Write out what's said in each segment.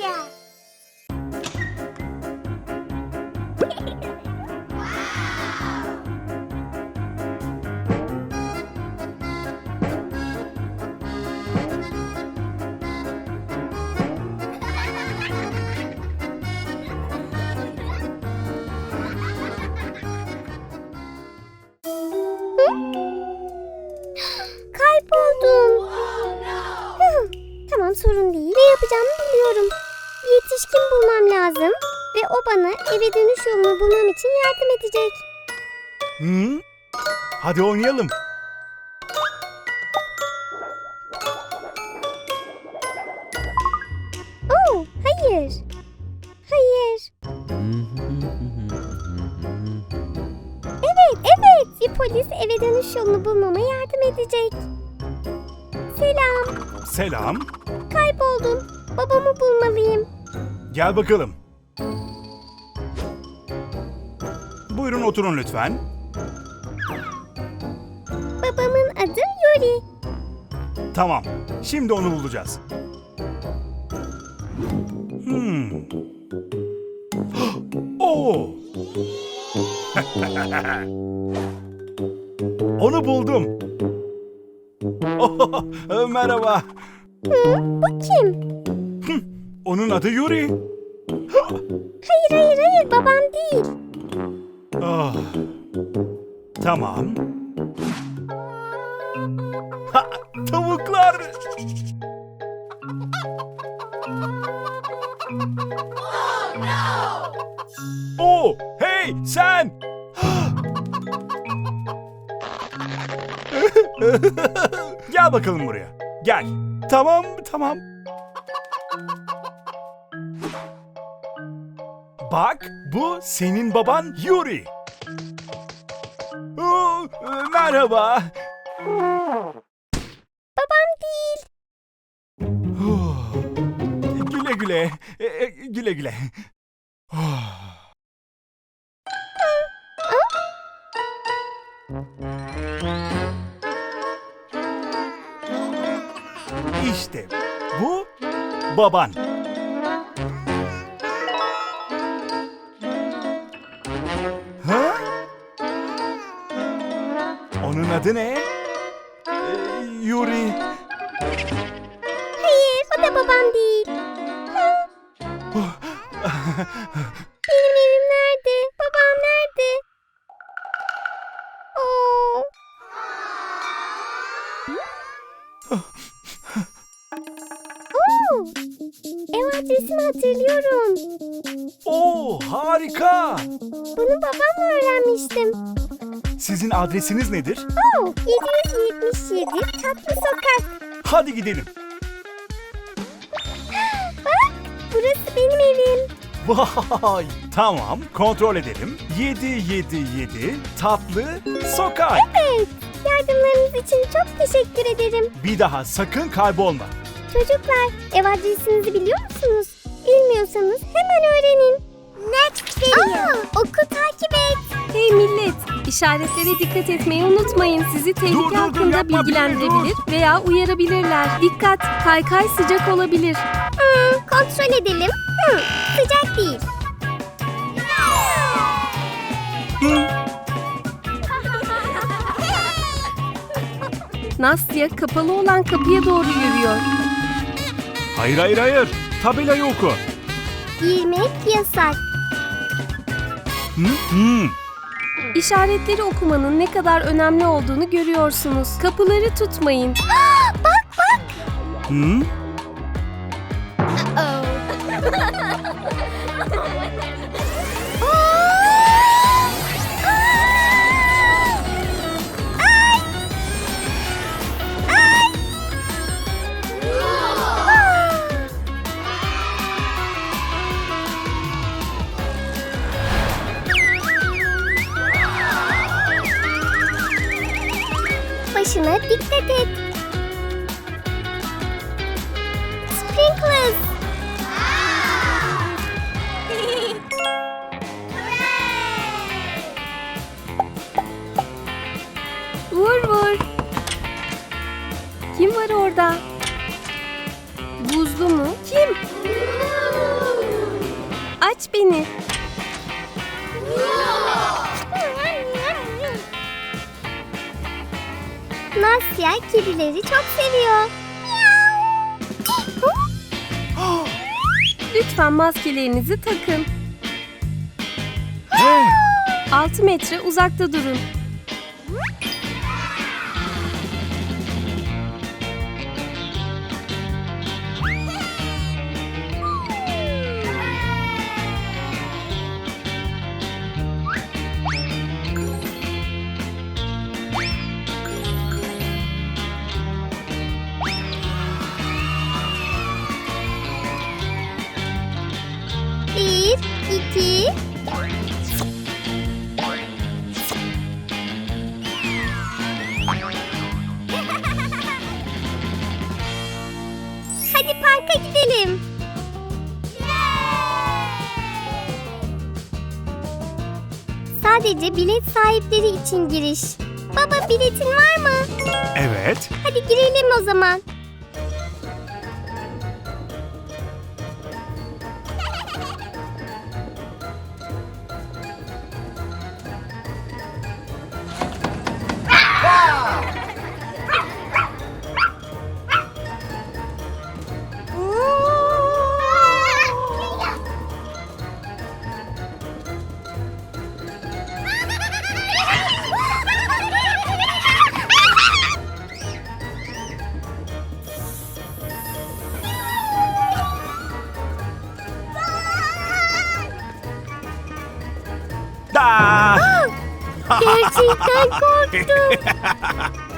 yapacağız. Yetişkin bulmam lazım. Ve o bana eve dönüş yolunu bulmam için yardım edecek. Hı? Hadi oynayalım. Oo, hayır. Hayır. Evet, evet. Bir polis eve dönüş yolunu bulmama yardım edecek. Selam. Selam. Kayboldum. Babamı bulmalıyım. Gel bakalım. Buyurun oturun lütfen. Babamın adı Yuri. Tamam. Şimdi onu bulacağız. Hmm. Oo. onu buldum. Oh, merhaba. Bu kim? Onun adı Yuri. Hayır, hayır, hayır. Babam değil. Ah. Tamam. Ha, tavuklar. Oh, hey sen. Gel bakalım buraya. Gel. Tamam, tamam. Bak, bu senin baban Yuri. Oo, e, merhaba. Babam değil. Oh, güle güle. E, e, güle güle. Oh. İşte bu baban. Adı ne? Ee, Yuri. Hayır, o da babam değil. Sizin adresiniz nedir? Oo, 777 Tatlı Sokak. Hadi gidelim. Bak, burası benim evim. Vay, tamam. Kontrol edelim. 777 tatlı sokak. Evet, yardımlarınız için çok teşekkür ederim. Bir daha sakın kaybolma. Çocuklar, ev adresinizi biliyor musunuz? Bilmiyorsanız hemen öğrenin. Next video. Aa, oku takip et. Hey millet! İşaretlere dikkat etmeyi unutmayın. Sizi tehlike Dur, dur, dur, hakkında yapma, bilgilendirebilir veya uyarabilirler. Dikkat! Kaykay sıcak olabilir. Hmm, kontrol edelim. Hmm, sıcak değil. Nastya kapalı olan kapıya doğru yürüyor. Hayır hayır hayır. Tabelayı oku. Girmek yasak. Hı. İşaretleri okumanın ne kadar önemli olduğunu görüyorsunuz. Kapıları tutmayın. bak bak. Hı? beni. Nasya kedileri çok seviyor. Lütfen maskelerinizi takın. Hey, 6 metre uzakta durun. Parka gidelim. Sadece bilet sahipleri için giriş. Baba biletin var mı? evet. Hadi girelim o zaman. Así que hay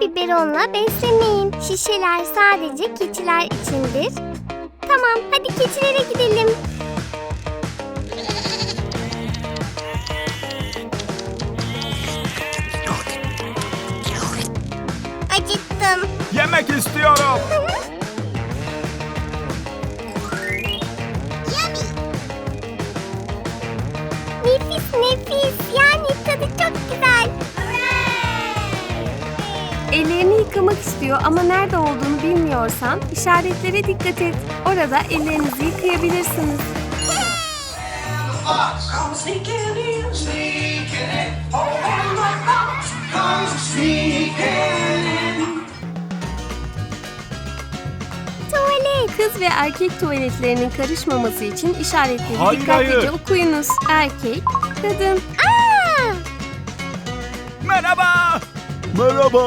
biberonla beslemeyin. Şişeler sadece keçiler içindir. Tamam, hadi keçilere gidelim. Acıktım. Yemek istiyorum. yıkamak istiyor ama nerede olduğunu bilmiyorsan işaretlere dikkat et. Orada ellerinizi yıkayabilirsiniz. Tuvalet. Kız ve erkek tuvaletlerinin karışmaması için işaretleri Hayır, dikkatlice hayır. okuyunuz. Erkek, kadın. Aa! Merhaba. Merhaba.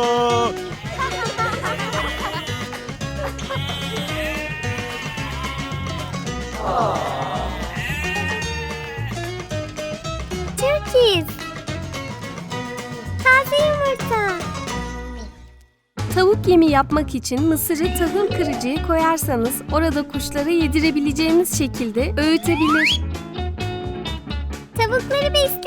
Turkiz. Taze yumurta. Tavuk yemi yapmak için mısırı tahıl kırıcıya koyarsanız orada kuşlara yedirebileceğimiz şekilde öğütebilir. Tavukları besleyelim.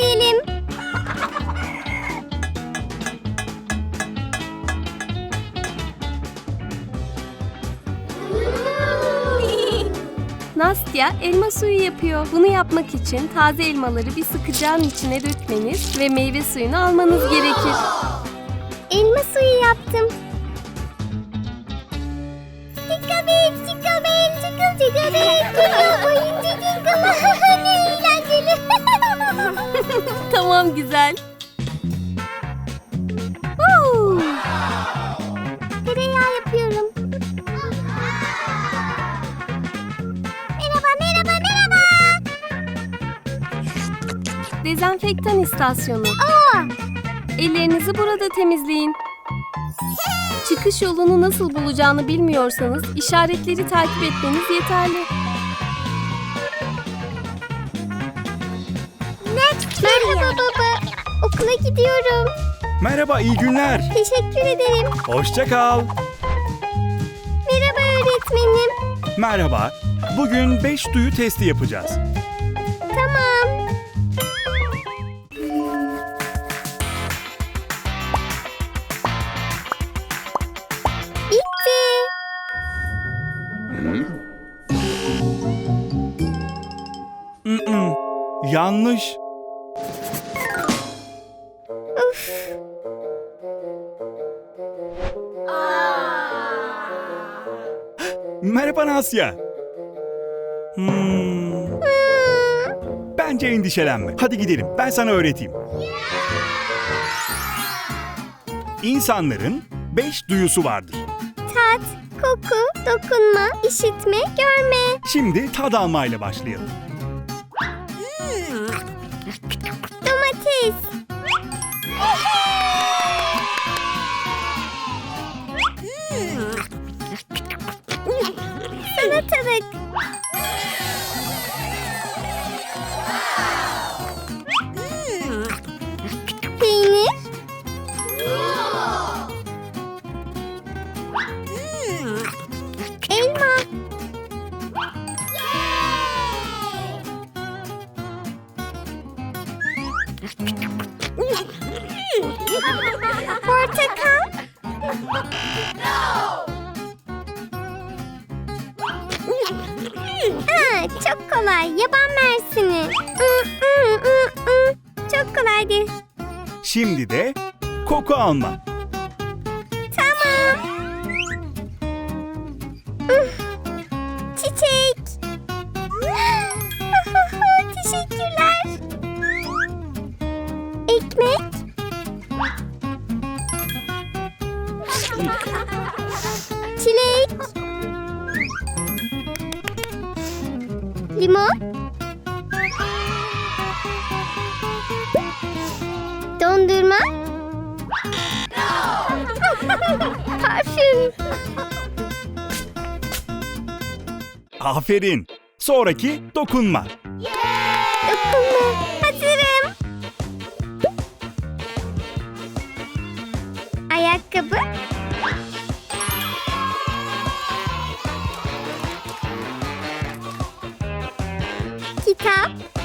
Nastya elma suyu yapıyor. Bunu yapmak için taze elmaları bir sıkacağın içine dökmeniz ve meyve suyunu almanız gerekir. Elma suyu yaptım. Çıkabel, çıkabel, çıkıl çıkabel, çıkıl oyuncu ne eğlenceli. tamam güzel. Tereyağı yapıyorum. Dezenfektan istasyonu. Aa, Ellerinizi burada temizleyin. Çıkış yolunu nasıl bulacağını bilmiyorsanız işaretleri takip etmeniz yeterli. merhaba baba. Okula gidiyorum. Merhaba, iyi günler. Teşekkür ederim. Hoşça kal. Merhaba öğretmenim. Merhaba. Bugün 5 duyu testi yapacağız. Yanlış. Uf. Merhaba Nasya. Hmm, bence endişelenme. Hadi gidelim. Ben sana öğreteyim. İnsanların 5 duyusu vardır. Tat, koku, dokunma, işitme, görme. Şimdi tad almayla başlayalım. Peace! Alma. Tamam. Çiçek. Aferin. Sonraki dokunma. Dokunma. Hazırım. Ayakkabı. Kitap.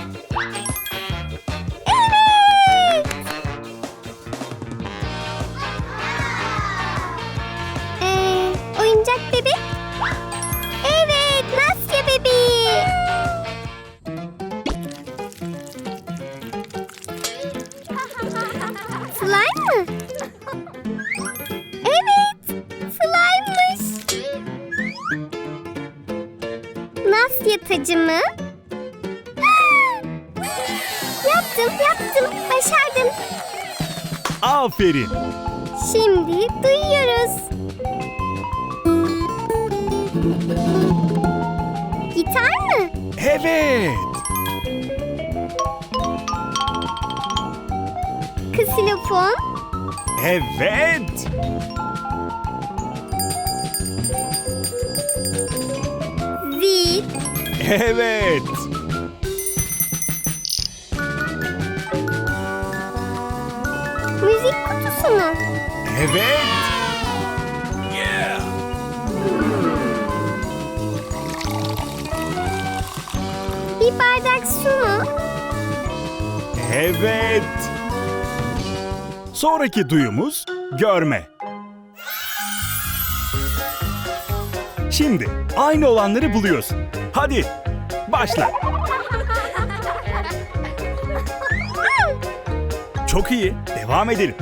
Aferin. Şimdi duyuyoruz. Gitar mı? Evet. Ksilofon? Evet. Zil? Evet. Mu? Evet. Bir bardak su mu? Evet. Sonraki duyumuz görme. Şimdi aynı olanları buluyorsun. Hadi başla. Çok iyi. Devam edelim.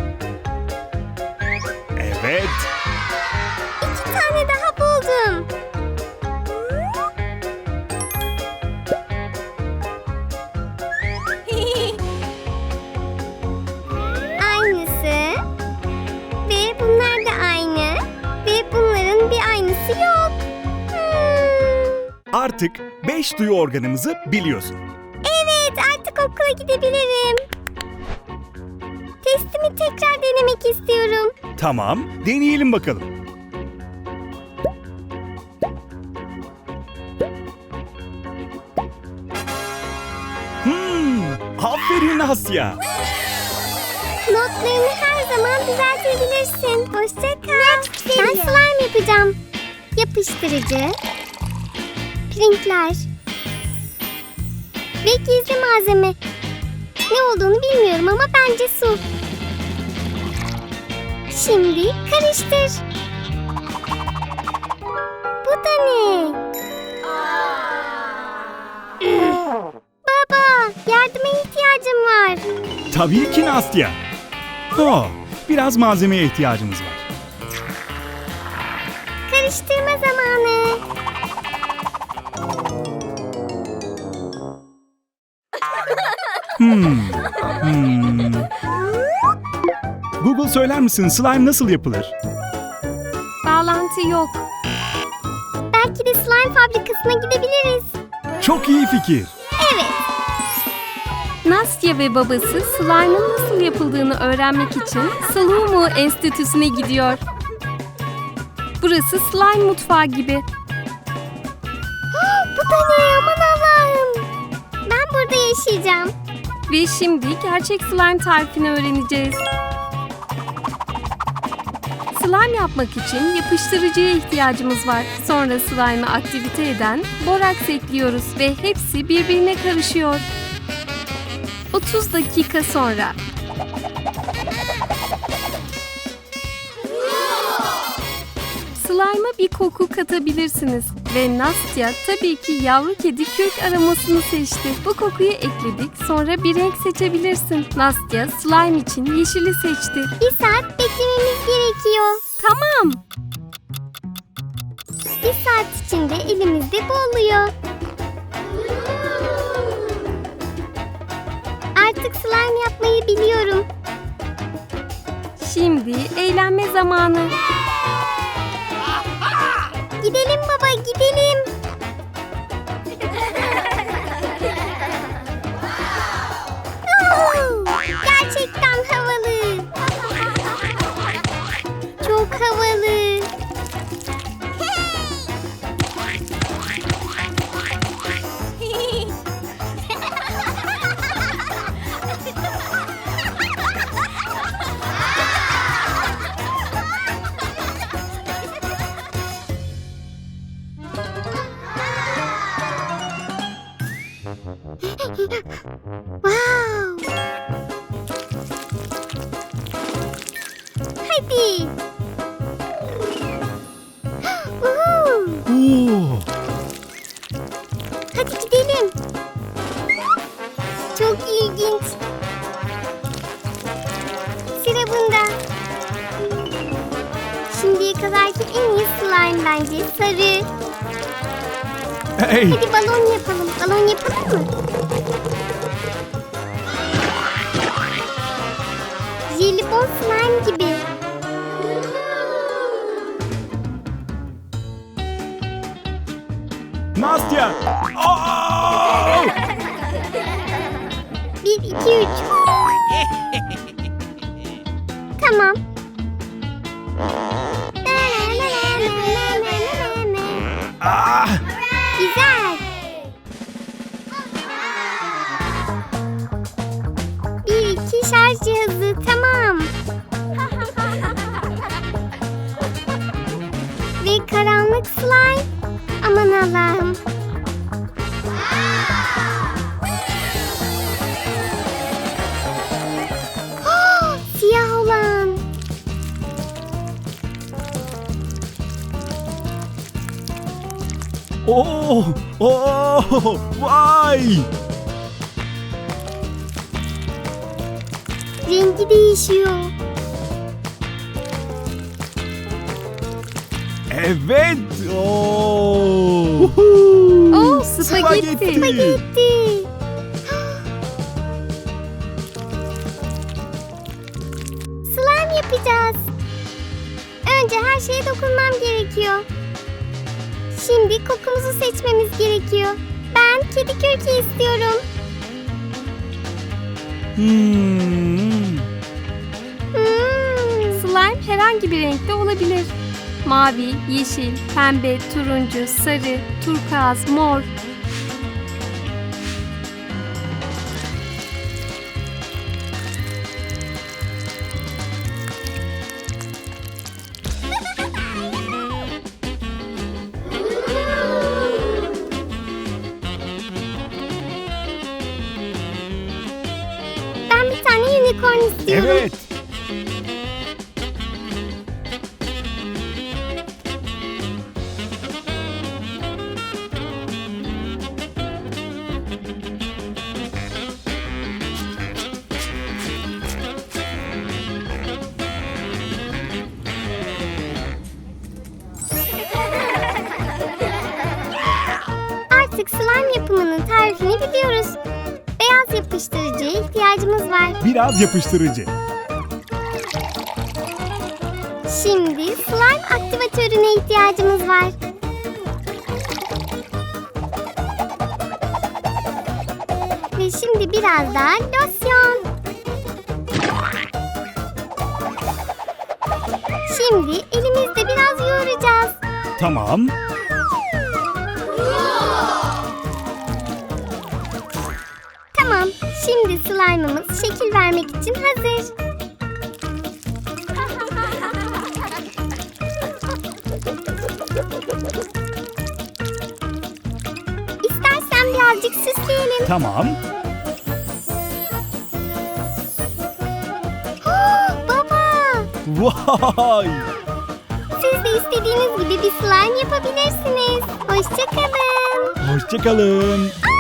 5 duyu organımızı biliyorsun. Evet artık okula gidebilirim. Testimi tekrar denemek istiyorum. Tamam, deneyelim bakalım. Hmm, aferin Asya. Notlarını her zaman düzeltebilirsin. Hoşça kal. Ben slime yapacağım. Yapıştırıcı, pirinçler ve gizli malzeme. Ne olduğunu bilmiyorum ama bence su. Şimdi karıştır. Bu da ne? Baba, yardıma ihtiyacım var. Tabii ki Nastya. Oh, biraz malzemeye ihtiyacımız var. Söyler misin slime nasıl yapılır? Bağlantı yok. Belki de slime fabrikasına gidebiliriz. Çok iyi fikir. Evet. Nastya ve babası slime'ın nasıl yapıldığını öğrenmek için Slumu Enstitüsü'ne gidiyor. Burası slime mutfağı gibi. Bu da ne? Aman Allah'ım. Ben burada yaşayacağım. Ve şimdi gerçek slime tarifini öğreneceğiz. Slime yapmak için yapıştırıcıya ihtiyacımız var. Sonra slime'ı aktivite eden boraks ekliyoruz ve hepsi birbirine karışıyor. 30 dakika sonra Slime'a bir koku katabilirsiniz ve Nastya tabii ki yavru kedi kök aromasını seçti. Bu kokuyu ekledik sonra bir renk seçebilirsin. Nastya slime için yeşili seçti. Bir saat beklememiz gerekiyor. Tamam. Bir saat içinde elimizde bu oluyor. Artık slime yapmayı biliyorum. Şimdi eğlenme zamanı. Gidelim baba gidelim. Oo, Hadi gidelim. Çok ilginç. Sıra bunda. Şimdiye kadarki en iyi slime bence sarı. hey, Hadi balon yapalım. Ah! Oo! Oo! Vay! Rengi değişiyor. Evet. Oo! Oo, spagetti. Gitti. Slime yapacağız. Önce her şeye dokunmam gerekiyor. Şimdi kokumuzu seçmemiz gerekiyor. Ben kedi kürkü istiyorum. Hmm. Hmm. Slime herhangi bir renkte olabilir. Mavi, yeşil, pembe, turuncu, sarı, turkuaz, mor. Great. Biraz yapıştırıcı. Şimdi slime aktivatörüne ihtiyacımız var. Ve şimdi biraz daha losyon. Şimdi elimizde biraz yoğuracağız. Tamam. Şimdi slime'ımız şekil vermek için hazır. İstersen birazcık süsleyelim. Tamam. Baba, Vay! siz de istediğiniz gibi bir slime yapabilirsiniz. Hoşçakalın. Hoşçakalın. Next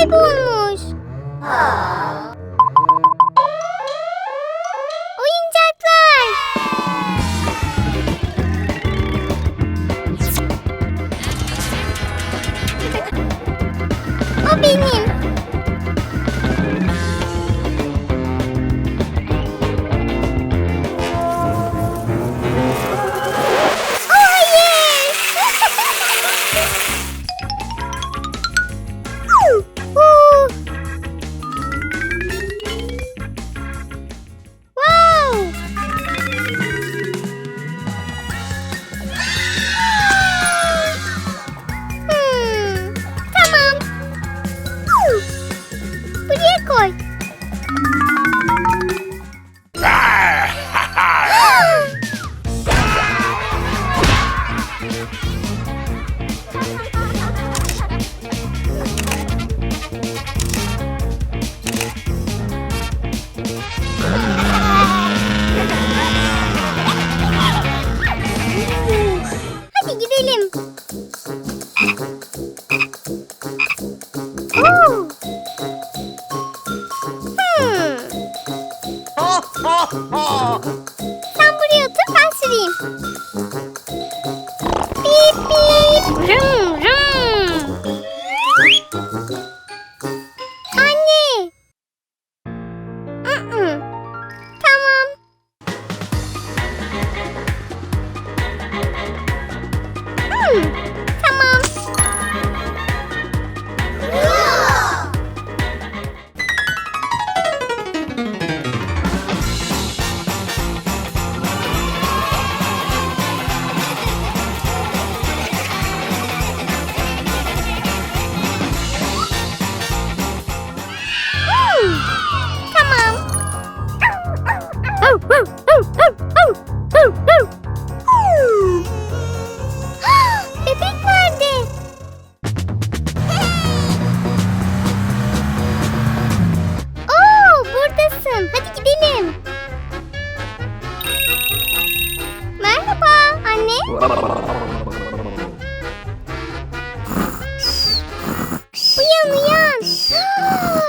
saibamos. Ah. Hmm, Tchau!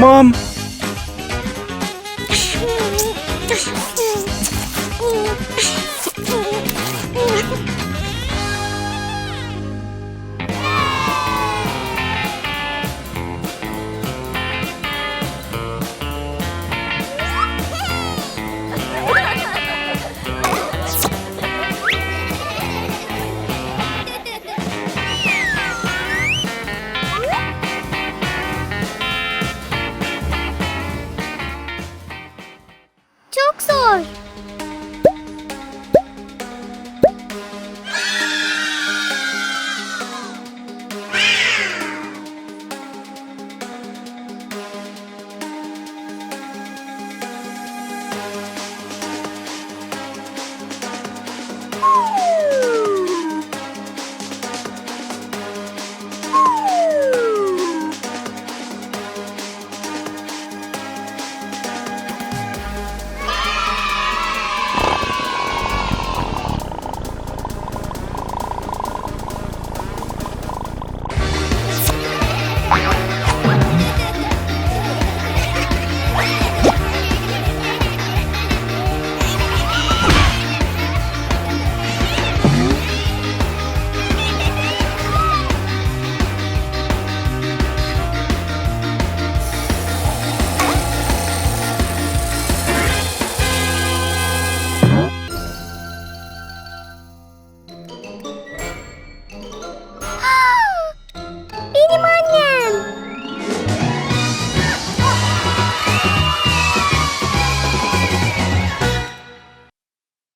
Tamam